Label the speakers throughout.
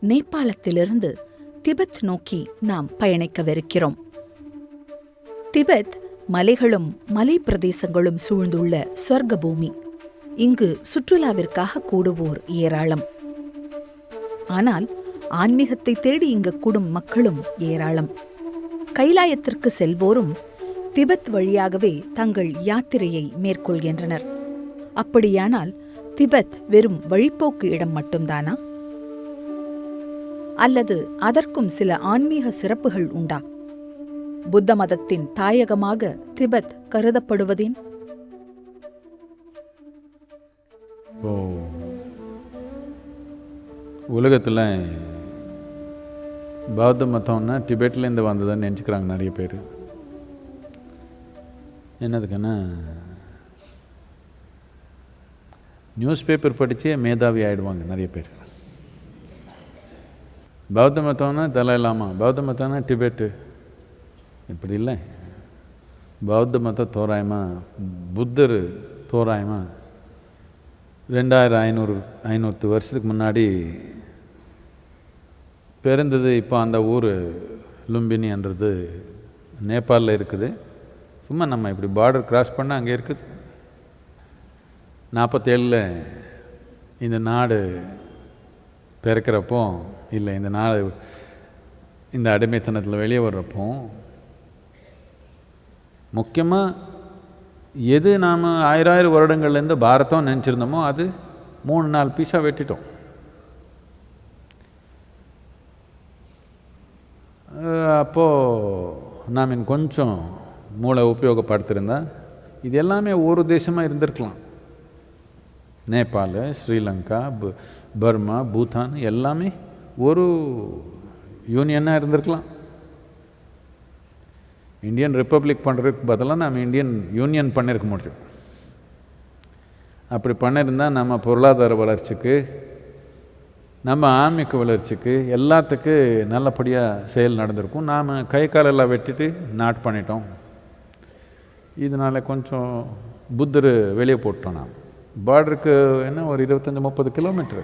Speaker 1: நேபாளத்திலிருந்து Tibet நோக்கி நாம் பயணிக்கவிருக்கிறோம். Tibet மலைகளும் மலை பிரதேசங்களும் சூழ்ந்துள்ள சொர்க்க பூமி இங்கு சுற்றுலாவிற்காக கூடுவோர் ஏராளம். ஆனால் ஆன்மீகத்தை தேடி இங்கு கூடும் மக்களும் ஏராளம். கைலாயத்திற்கு செல்வோரும் திபெத் வழியாகவே தங்கள் யாத்திரையை மேற்கொள்கின்றனர். அப்படியானால் திபெத் வெறும் வழிப்போக்கு இடம் மட்டும்தானா? அல்லது அதற்கும் சில ஆன்மீக சிறப்புகள் உண்டா? புத்த மதத்தின் தாயகமாக திபெத் கருதப்படுவதேன்?
Speaker 2: இப்போ உலகத்தில் பௌத்த மதம்னா டிபெட்லேருந்து வந்ததுன்னு நினச்சிக்கிறாங்க நிறைய பேர். என்னதுக்குன்னா நியூஸ் பேப்பர் படித்தே மேதாவி ஆகிடுவாங்க நிறைய பேர். பௌத்த மதம்னா தலாலாமா பௌத்த மதம்னா டிபெட்டு. இப்படி இல்லை. பௌத்த மத தோராயமாக புத்தர் தோராயமாக ரெண்டாயிரம் ஐநூறு ஐநூற்று வருஷத்துக்கு முன்னாடி பிறந்தது இப்போ அந்த ஊர் லும்பினின்றது நேபாளில் இருக்குது. சும்மா நம்ம இப்படி பார்டர் கிராஸ் பண்ணால் அங்கே இருக்குது. நாற்பத்தேழில் இந்த நாடு பிறக்கிறப்போ இல்லை இந்த நாள் இந்த அடிமைத்தனத்தில் வெளியே வர்றப்போ முக்கியமாக எது நாம் ஆயிரம் ஆயிரம் வருடங்கள்லேருந்து பாரதம் நினச்சிருந்தோமோ அது மூணு நாலு பீஸாக வெட்டிட்டோம். அப்போது நாம் இன்னும் கொஞ்சம் மூளை உபயோகப்படுத்திருந்தா இது எல்லாமே ஒரு தேசமாக இருந்திருக்கலாம். நேபாள் ஸ்ரீலங்கா பர்மா பூதான் எல்லாமே ஒரு யூனியனாக இருந்திருக்கலாம். இந்தியன் ரிப்பப்ளிக் பண்ணுறதுக்கு பதிலாக நம்ம இந்தியன் யூனியன் பண்ணியிருக்க முடியும். அப்படி பண்ணியிருந்தால் நம்ம பொருளாதார வளர்ச்சிக்கு நம்ம ஆன்மீக வளர்ச்சிக்கு எல்லாத்துக்கு நல்லபடியாக செயல் நடந்திருக்கும். நாம் கை காலெல்லாம் வெட்டிட்டு நாட் பண்ணிட்டோம். இதனால் கொஞ்சம் புத்தர் வெளியே போட்டோம் நாம். பார்டருக்கு என்ன ஒரு இருபத்தஞ்சி முப்பது கிலோமீட்ரு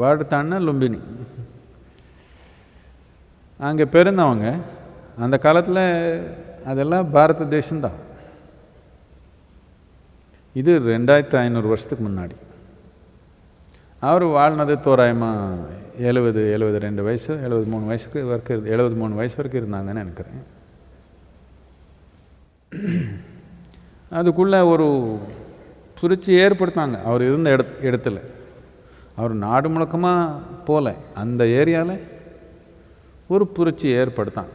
Speaker 2: பார்டர் தாண்டினா லும்பினி. அங்கே பிறந்தவங்க அந்த காலத்தில் அதெல்லாம் பாரத தேசம்தான். இது ரெண்டாயிரத்து ஐநூறு வருஷத்துக்கு முன்னாடி. அவர் வாழ்னது தோராயமாக எழுபது எழுபது ரெண்டு வயசு எழுபது மூணு வயசுக்கு வரைக்கும் எழுபது மூணு வயசு வரைக்கும் இருந்தாங்கன்னு நினைக்கிறேன். அதுக்குள்ளே ஒரு புரிச்சு ஏற்படுத்தினாங்க. அவர் இருந்த இடத் இடத்துல. அவர் நாடு முழக்கமாக போகல அந்த ஏரியாவில் ஒரு புரட்சி ஏற்படுத்தான்.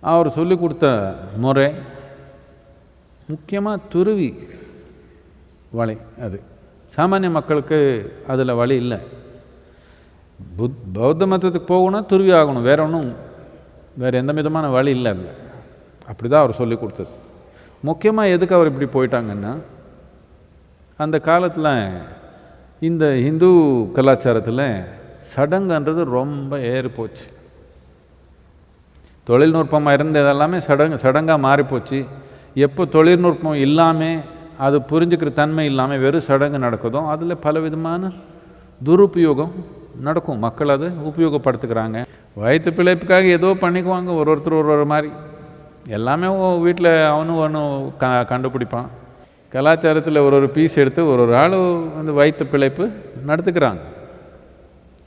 Speaker 2: அவர் சொல்லி கொடுத்த முறை முக்கியமாக துருவி வலை அது. சாமானிய மக்களுக்கு அதில் வழி இல்லை. புத் பௌத்த மதத்துக்கு போகணும் துருவி ஆகணும். வேற ஒன்றும் வேறு எந்த விதமான வழி இல்லை அதில். அப்படி தான் அவர் சொல்லி கொடுத்தது. முக்கியமாக எதுக்கு அவர் இப்படி போயிட்டாங்கன்னா அந்த காலத்தில் இந்த இந்து கலாச்சாரத்தில் சடங்குன்றது ரொம்ப ஏறி போச்சு. தொழில்நுட்பமாக இருந்தது எல்லாமே சடங்கு சடங்காக மாறிப்போச்சு எப்போ தொழில்நுட்பம் இல்லாமல் அது புரிஞ்சுக்கிற தன்மை இல்லாமல் வெறும் சடங்கு நடக்குதோ அதில் பல விதமான துருபயோகம் நடக்கும். மக்கள் அதை உபயோகப்படுத்துக்கிறாங்க வயிற்று பிழைப்புக்காக ஏதோ பண்ணிக்குவாங்க ஒரு ஒருத்தர் ஒரு ஒரு மாதிரி. எல்லாமே வீட்டில் அவனும் ஒன்றும் க கண்டுபிடிப்பான். கலாச்சாரத்தில் ஒரு ஒரு பீஸ் எடுத்து ஒரு ஒரு ஆள் வந்து வயிற்று பிழைப்பு நடத்துக்கிறாங்க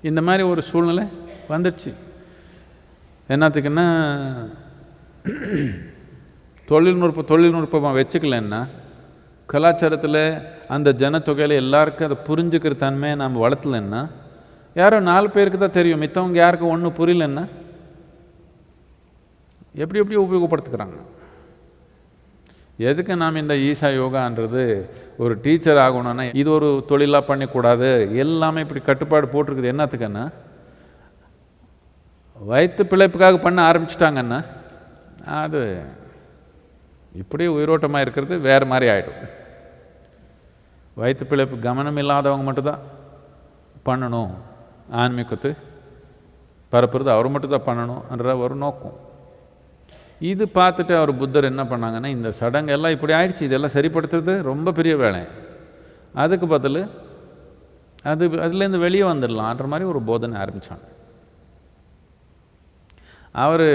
Speaker 2: இந்த மாதிரி ஒரு சூழ்நிலை வந்துடுச்சு. என்னத்துக்குன்னா தொழில்நுட்ப தொழில்நுட்பமாக வச்சுக்கலன்னா கலாச்சாரத்தில் அந்த ஜனத்தொகையில் எல்லாருக்கும் அதை புரிஞ்சுக்கிற தன்மையை நாம் வளர்த்தலன்னா யாரோ நாலு பேருக்கு தான் தெரியும். மித்தவங்க யாருக்கும் ஒன்றும் புரியலன்னா எப்படி எப்படி உபயோகப்படுத்துக்கிறாங்க எதுக்கு நாம் இந்த ஈஷா யோகான்றது ஒரு டீச்சர் ஆகணும்னா இது ஒரு தொழிலாக பண்ணிக்கூடாது எல்லாமே இப்படி கட்டுப்பாடு போட்டிருக்குது. என்னத்துக்குன்னா வயிற்று பிழைப்புக்காக பண்ண ஆரம்பிச்சிட்டாங்கன்னா அது இப்படியே உயிரோட்டமாக இருக்கிறது வேறு மாதிரி ஆகிடும் வயிற்று பிழைப்பு கவனம் இல்லாதவங்க மட்டும்தான் பண்ணணும். ஆன்மீகத்தை பரப்புறது அவர் மட்டும்தான் பண்ணணும்ன்ற ஒரு நோக்கம். இது பார்த்துட்டு அவர் புத்தர் என்ன பண்ணாங்கன்னா இந்த சடங்கெல்லாம் இப்படி ஆயிடுச்சு இதெல்லாம் சரிப்படுத்துறது ரொம்ப பெரிய வேலை. அதுக்கு பதில் அது அதுலேருந்து வெளியே வந்துடலான்ற மாதிரி ஒரு போதனை ஆரம்பித்தாங்க அவர்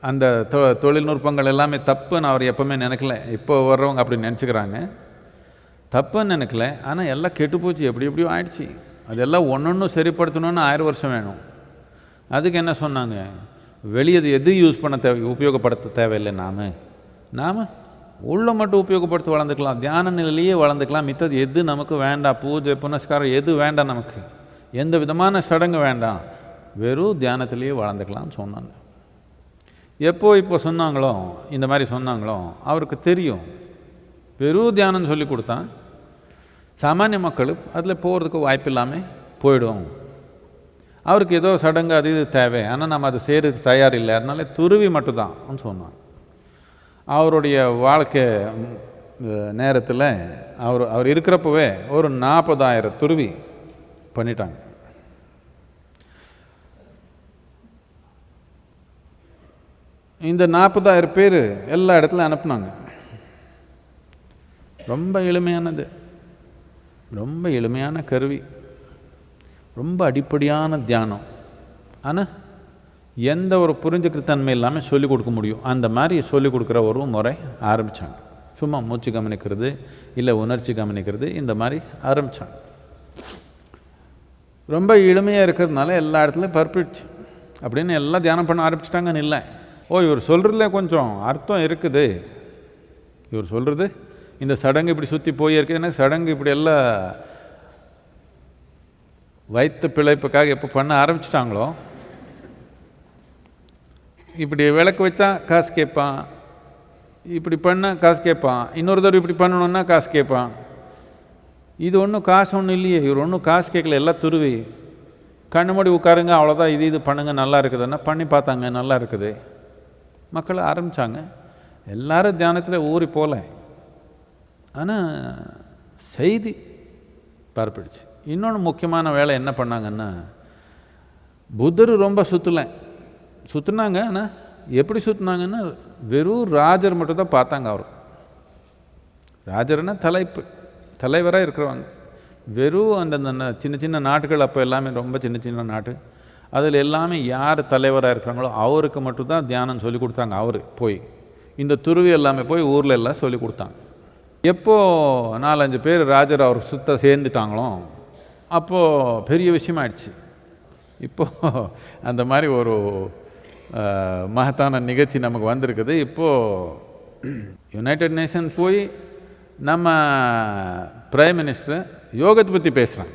Speaker 2: அந்த தொ தொழில்நுட்பங்கள் எல்லாமே தப்புன்னு அவர் எப்போவுமே நினைக்கல. இப்போ வர்றவங்க அப்படி நினச்சிக்கிறாங்க. தப்புன்னு நினைக்கல. ஆனால் எல்லாம் கெட்டுப்போச்சு எப்படி எப்படியோ ஆயிடுச்சு. அதெல்லாம் ஒன்று சரிப்படுத்தணும்னு ஆயிரம் வருஷம் வேணும். அதுக்கு என்ன சொன்னாங்க? வெளியே எது யூஸ் பண்ண தேவை உபயோகப்படுத்த தேவையில்லை நாம். நாம் உள்ள மட்டும் உபயோகப்படுத்தி வளர்ந்துக்கலாம். தியான நிலையிலேயே வளர்ந்துக்கலாம். மித்தது எது நமக்கு வேண்டாம். பூஜை புனஸ்காரம் எது வேண்டாம் நமக்கு. எந்த விதமான சடங்கு வேண்டாம். வெறும் தியானத்திலேயே வளர்ந்துக்கலாம்னு சொன்னாங்க. எப்போ இப்போ சொன்னாங்களோ இந்த மாதிரி சொன்னாங்களோ அவருக்கு தெரியும். வெறும் தியானம் சொல்லி கொடுத்தா சாமானிய மக்கள் அதில் போகிறதுக்கு வாய்ப்பு இல்லாமல் போயிடும். அவருக்கு ஏதோ சடங்கு அது இது தேவை. ஆனால் நம்ம அது செய்கிறதுக்கு தயார் இல்லை அதனால துருவி மட்டும்தான் சொன்னான் அவருடைய வாழ்க்கை நேரத்தில் அவர் அவர் இருக்கிறப்பவே ஒரு நாற்பதாயிரம் துருவி பண்ணிட்டாங்க. இந்த நாற்பதாயிரம் பேர் எல்லா இடத்துலையும் அனுப்புனாங்க. ரொம்ப எளிமையானது. ரொம்ப எளிமையான கருவி. ரொம்ப அடிப்படையான தியானம். ஆனால் எந்த ஒரு புரிஞ்சுக்கிற தன்மை இல்லாமல் சொல்லிக் கொடுக்க முடியும். அந்த மாதிரி சொல்லிக் கொடுக்குற ஒரு முறை ஆரம்பித்தாங்க சும்மா மூச்சு கவனிக்கிறது இல்லை உணர்ச்சி கவனிக்கிறது இந்த மாதிரி ஆரம்பித்தாங்க ரொம்ப எளிமையாக இருக்கிறதுனால எல்லா இடத்துலையும் பர்பிட்ஸ் அப்படின்னு எல்லாம் தியானம் பண்ண ஆரம்பிச்சிட்டாங்கன்னு இல்லை. ஓ இவர் சொல்கிறதுல கொஞ்சம் அர்த்தம் இருக்குது. இவர் சொல்கிறது இந்த சடங்கு இப்படி சுற்றி போய் இருக்குதுன்னா சடங்கு இப்படி எல்லாம் வயிற்று பிழைப்புக்காக எப்போ பண்ண ஆரம்பிச்சிட்டாங்களோ இப்படி விளக்கு வச்சா காசு கேட்பான் இப்படி பண்ணால் காசு கேட்பான் இன்னொரு தடவை இப்படி பண்ணணுன்னா காசு கேட்பான். இது ஒன்றும் காசு ஒன்றும் இல்லையே இவர் ஒன்றும் காசு கேட்கல எல்லாம் துருவி. கண்ணு மூடி உட்காருங்க அவ்வளோதான் இது இது பண்ணுங்கள் நல்லா இருக்குதுன்னா பண்ணி பார்த்தாங்க நல்லா இருக்குது. மக்கள் ஆரம்பித்தாங்க எல்லாரும் தியானத்தில் ஊறி போகல. ஆனால் செய்தி பரப்பிடுச்சு. இன்னொன்று முக்கியமான வேலை என்ன பண்ணாங்கன்னா புத்தர் ரொம்ப சுற்றலை சுற்றுனாங்க ஆனால் எப்படி சுற்றுனாங்கன்னா வெறும் ராஜர் மட்டும் தான் பார்த்தாங்க அவர். ராஜர்னா தலைப்பு தலைவராக இருக்கிறவங்க. வெறும் அந்த சின்ன சின்ன நாட்டுகள் அப்போ எல்லாமே ரொம்ப சின்ன சின்ன நாட்டு. அதில் எல்லாமே யார் தலைவராக இருக்கிறாங்களோ அவருக்கு மட்டும்தான் தியானம் சொல்லி கொடுத்தாங்க அவர் போய். இந்த துருவி எல்லாமே போய் ஊரில் எல்லாம் சொல்லி கொடுத்தாங்க. எப்போது நாலஞ்சு பேர் ராஜர் அவர் சுத்த சேர்ந்துட்டாங்களோ அப்போது பெரிய விஷயமாயிடுச்சு. இப்போது அந்த மாதிரி ஒரு மகத்தான நிகழ்ச்சி நமக்கு வந்திருக்குது. இப்போது யுனைடெட் நேஷன்ஸ் போய் நம்ம பிரைம் மினிஸ்டர் யோகத்தை பற்றி பேசுகிறாங்க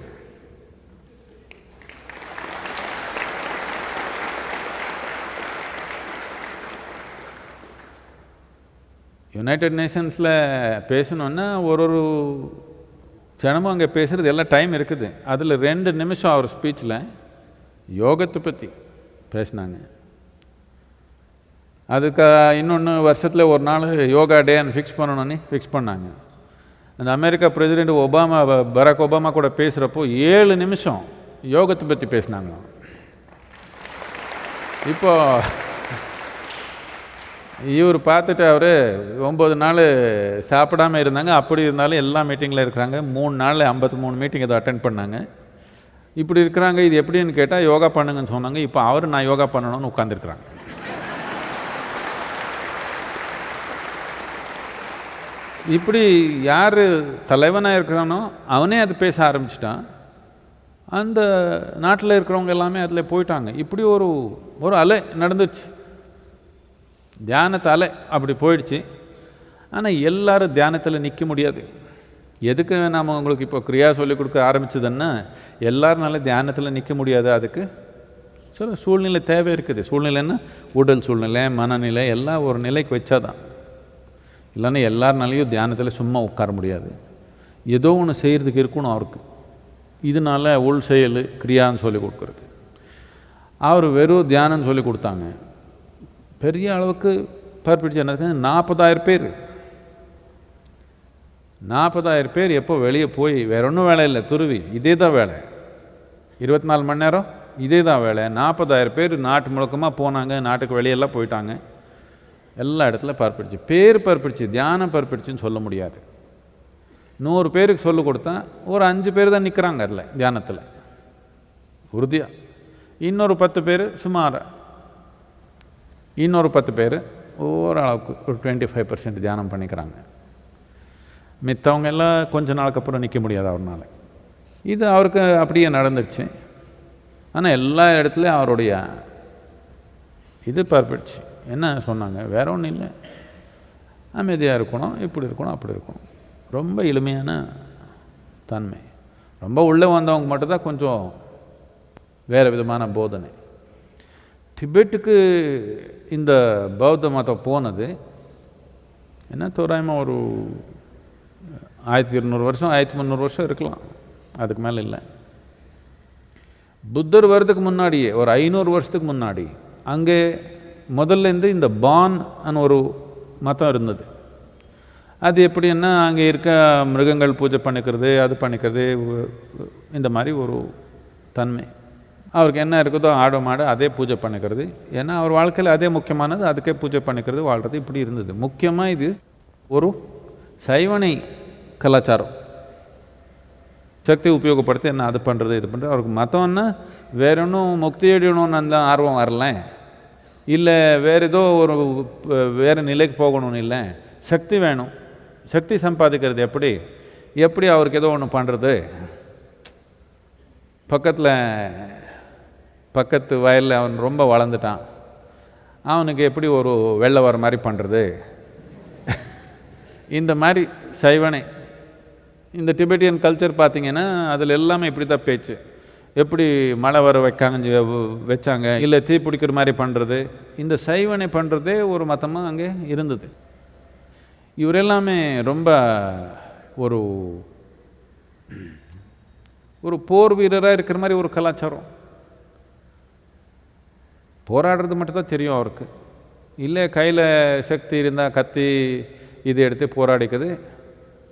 Speaker 2: யுனைடெட் நேஷன்ஸில் பேசணுன்னா ஒரு ஒரு ஜனமும் அங்கே பேசுகிறது எல்லாம் டைம் இருக்குது. அதில் ரெண்டு நிமிஷம் அவர் ஸ்பீச்சில் யோகத்தை பற்றி பேசினாங்க. அதுக்கு இன்னொன்று வருஷத்தில் ஒரு நாள் யோகா டேன்னு ஃபிக்ஸ் பண்ணணும்னு ஃபிக்ஸ் பண்ணாங்க. அந்த America president Obama Barack Obama கூட பேசுகிறப்போ ஏழு நிமிஷம் யோகத்தை பற்றி பேசினாங்களாம். இப்போ இவர் பார்த்துட்டு அவர் ஒம்பது நாள் சாப்பிடாம இருந்தாங்க. அப்படி இருந்தாலும் எல்லா மீட்டிங்கில் இருக்கிறாங்க. மூணு நாள் ஐம்பத்தி மூணு மீட்டிங் இதை அட்டன் பண்ணாங்க. இப்படி இருக்கிறாங்க. இது எப்படின்னு கேட்டால் யோகா பண்ணுங்கன்னு சொன்னாங்க. இப்போ அவர் நான் யோகா பண்ணணும்னு உட்காந்துருக்குறாங்க இப்படி யார் தலைவனாக இருக்கிறானோ அவனே அது பேச ஆரம்பிச்சிட்டான். அந்த நாட்டில் இருக்கிறவங்க எல்லாமே அதில் போயிட்டாங்க. இப்படி ஒரு ஒரு அலை நடந்துச்சு தியானத்தால் அப்படி போயிடுச்சு. ஆனால் எல்லாரும் தியானத்தில் நிற்க முடியாது. எதுக்கு நாம் உங்களுக்கு இப்போ கிரியா சொல்லிக் கொடுக்க ஆரம்பிச்சதுன்னா எல்லாருனால தியானத்தில் நிற்க முடியாது அதுக்கு. சில சூழ்நிலை தேவை இருக்குது. சூழ்நிலைன்னா உடல் சூழ்நிலை மனநிலை எல்லாம் ஒரு நிலைக்கு வச்சாதான். இல்லைன்னா எல்லாருனாலையும் தியானத்தில் சும்மா உட்கார முடியாது. ஏதோ ஒன்று செய்கிறதுக்கு இருக்கணும் அவருக்கு. இதனால உள் செயல் கிரியான்னு சொல்லி கொடுக்குறது. அவர் வெறும் தியானம்னு சொல்லி கொடுத்தாங்க. பெரிய அளவுக்கு பர்பிடிச்சு என்ன நாற்பதாயிரம் பேர். நாற்பதாயிரம் பேர் எப்போ வெளியே போய் வேற ஒன்றும் வேலை இல்லை துருவி. இதே தான் வேலை. இருபத்தி நாலு மணி நேரம் இதே தான் வேலை. நாற்பதாயிரம் பேர் நாட்டு முழுக்கமாக போனாங்க நாட்டுக்கு வெளியெல்லாம் போயிட்டாங்க. எல்லா இடத்துல பர்பிடிச்சு பேர் பர்பிடிச்சு தியானம் பர்பிடிச்சுன்னு சொல்ல முடியாது. நூறு பேருக்கு சொல்லிக் கொடுத்தா ஒரு அஞ்சு பேர் தான் நிற்கிறாங்க அதில் தியானத்தில். உறுதியாக இன்னொரு பத்து பேர் சுமார் இன்னொரு பத்து பேர் ஓரளவுக்கு ஒரு டுவெண்ட்டி ஃபைவ் பர்சன்ட் தியானம் பண்ணிக்கிறாங்க. மித்தவங்க எல்லாம் கொஞ்ச நாளுக்கு அப்புறம் நிற்க முடியாது அவர்னால. இது அவருக்கு அப்படியே நடந்துருச்சு. ஆனால் எல்லா இடத்துலையும் அவருடைய இது பரப்பிடுச்சு. என்ன சொன்னாங்க? வேற ஒன்றும் இல்லை. அமைதியாக இருக்கணும் இப்படி இருக்கணும் அப்படி இருக்கணும். ரொம்ப எளிமையான தன்மை. ரொம்ப உள்ளே வந்தவங்க மட்டும்தான் கொஞ்சம் வேறு விதமான போதனை. டிபெட்டுக்கு இந்த பௌத்த மதம் போனது என்ன தோராயமாக ஒரு ஆயிரத்தி இருநூறு வருஷம் ஆயிரத்தி முந்நூறு வருஷம் இருக்கலாம். அதுக்கு மேலே இல்லை. புத்தர் வர்றதுக்கு முன்னாடியே ஒரு ஐநூறு வருஷத்துக்கு முன்னாடி அங்கே முதல்லேருந்து இந்த பான் ஒரு மதம் இருந்தது. அது எப்படின்னா அங்கே இருக்க மிருகங்கள் பூஜை பண்ணிக்கிறது அது பண்ணிக்கிறது இந்த மாதிரி ஒரு தன்மை. அவருக்கு என்ன இருக்குதோ ஆடு மாடு அதே பூஜை பண்ணிக்கிறது. ஏன்னா அவர் வாழ்க்கையில் அதே முக்கியமானது அதுக்கே பூஜை பண்ணிக்கிறது வாழ்கிறது இப்படி இருந்தது. முக்கியமாக இது ஒரு சைவனை கலாச்சாரம். சக்தி உபயோகப்படுத்தி என்ன அது பண்ணுறது இது பண்ணுறது அவருக்கு மதம்னா வேற ஒன்றும் முக்தி அடையணும்னு அந்த ஆர்வம் வரல. இல்லை வேறு ஏதோ ஒரு வேறு நிலைக்கு போகணும்னு இல்லை. சக்தி வேணும். சக்தி சம்பாதிக்கிறது எப்படி? எப்படி அவருக்கு ஏதோ ஒன்று பண்ணுறது பக்கத்தில் பக்கத்து வயலில் அவன் ரொம்ப வளர்ந்துட்டான். அவனுக்கு எப்படி ஒரு வெள்ளை வர மாதிரி பண்ணுறது இந்த மாதிரி சைவனை இந்த டிபெட்டியன் கல்ச்சர் பார்த்தீங்கன்னா அதில் எல்லாமே இப்படி தான் பேச்சு. எப்படி மழை வர வைக்காங்க வச்சாங்க இல்லை தீ பிடிக்கிற மாதிரி பண்ணுறது இந்த சைவனை பண்ணுறதே ஒரு மதமாக அங்கே இருந்தது. இவர் எல்லாமே ரொம்ப ஒரு ஒரு போர் வீரராக இருக்கிற மாதிரி ஒரு கலாச்சாரம். போராடுறது மட்டும்தான் தெரியும் அவருக்கு. இல்லை கையில் சக்தி இருந்தால் கத்தி இது எடுத்து போராடிக்குது.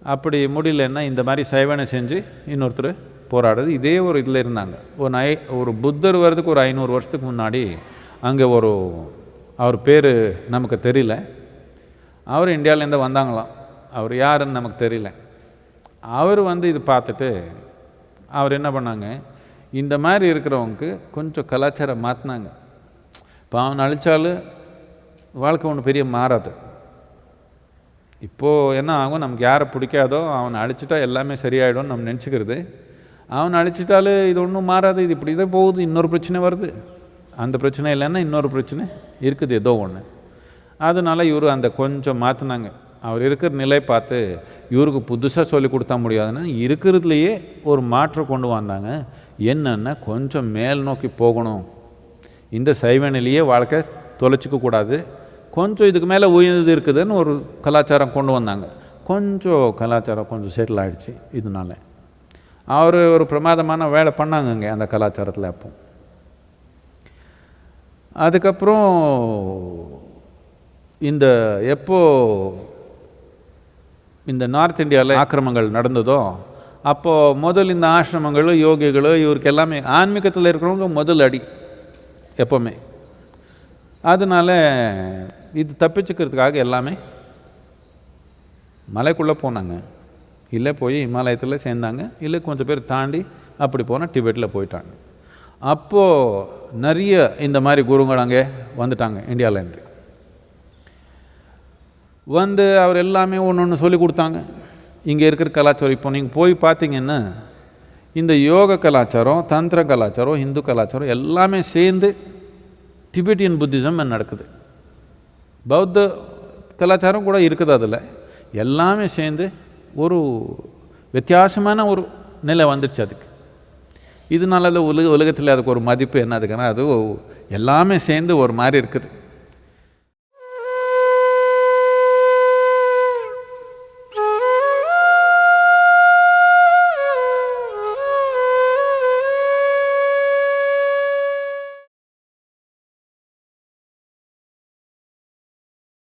Speaker 2: அப்படி முடியலன்னா இந்த மாதிரி சைவனை செஞ்சு இன்னொருத்தர் போராடுறது இதே ஒரு இதில் இருந்தாங்க. ஒரு ஐ ஒரு புத்தர் வர்றதுக்கு ஒரு ஐநூறு வருஷத்துக்கு முன்னாடி அங்கே ஒரு அவர் பேர் நமக்கு தெரியல. அவர் இந்தியாவிலேருந்து வந்தாங்களாம். அவர் யாருன்னு நமக்கு தெரியல. அவர் வந்து இது பார்த்துட்டு அவர் என்ன பண்ணாங்க? இந்த மாதிரி இருக்கிறவங்களுக்கு கொஞ்சம் கலாச்சாரம் மாற்றினாங்க இப்போ அவன் அழிச்சாலும் வாழ்க்கை ஒன்று பெரிய மாறாது. இப்போது என்ன ஆகும்? நமக்கு யாரை பிடிக்காதோ அவனை அழிச்சிட்டா எல்லாமே சரியாயிடும்னு நம்ம நினச்சிக்கிறது. அவனை அழிச்சிட்டாலும் இது ஒன்றும் மாறாது இது இப்படி தான் போகுது இன்னொரு பிரச்சனை வருது. அந்த பிரச்சனை இல்லைன்னா இன்னொரு பிரச்சனை இருக்குது ஏதோ ஒன்று அதனால இவர் அந்த கொஞ்சம் மாற்றினாங்க அவர் இருக்கிற நிலை பார்த்து இவருக்கு புதுசாக சொல்லி கொடுத்தா முடியாதுன்னா இருக்கிறதுலையே ஒரு மாற்றம் கொண்டு வந்தாங்க. என்னன்னா கொஞ்சம் மேல் நோக்கி போகணும். இந்த சைவ நிலையே வாழ்க்கை தொலைச்சிக்க கூடாது. கொஞ்சம் இதுக்கு மேலே உயர்ந்தது இருக்குதுன்னு ஒரு கலாச்சாரம் கொண்டு வந்தாங்க. கொஞ்சம் கலாச்சாரம் கொஞ்சம் செட்டில் ஆகிடுச்சு இதனால. அவர் ஒரு பிரமாதமான வேலை பண்ணாங்கங்க அந்த கலாச்சாரத்தில் அப்போ. அதுக்கப்புறம் இந்த எப்போ இந்த நார்த் இந்தியாவில் ஆக்கிரமங்கள் நடந்ததோ அப்போது முதல் இந்த ஆசிரமங்களோ யோகிகளும் இவருக்கு எல்லாமே ஆன்மீகத்தில் இருக்கிறவங்க முதல் அடி. எப்போவுமே. அதனால இது தப்பிச்சுக்கிறதுக்காக எல்லாமே மலைக்குள்ளே போனாங்க. இல்லை போய் இமாலயத்தில் சேர்ந்தாங்க. இல்லை கொஞ்சம் பேர் தாண்டி அப்படி போனால் டிபெட்டில் போயிட்டாங்க. அப்போது நிறைய இந்த மாதிரி குருங்கள் அங்கே வந்துட்டாங்க இந்தியாவிலேருந்து. வந்து அவர் எல்லாமே ஒன்று ஒன்று சொல்லி கொடுத்தாங்க. இங்கே இருக்கிற கலாச்சாரம் இப்போ நீங்கள் போய் பார்த்தீங்கன்னா இந்த யோக கலாச்சாரம் தந்திர கலாச்சாரம் இந்து கலாச்சாரம் எல்லாமே சேர்ந்து டிபெட்டியன் புத்திசம் நடக்குது. பௌத்த கலாச்சாரம் கூட இருக்குது அதில். எல்லாமே சேர்ந்து ஒரு வித்தியாசமான ஒரு நிலை வந்துடுச்சு அதுக்கு. இதனால உலக உலகத்தில் அதுக்கு ஒரு மதிப்பு என்ன அதுக்குன்னா அது எல்லாமே சேர்ந்து ஒரு மாதிரி இருக்குது.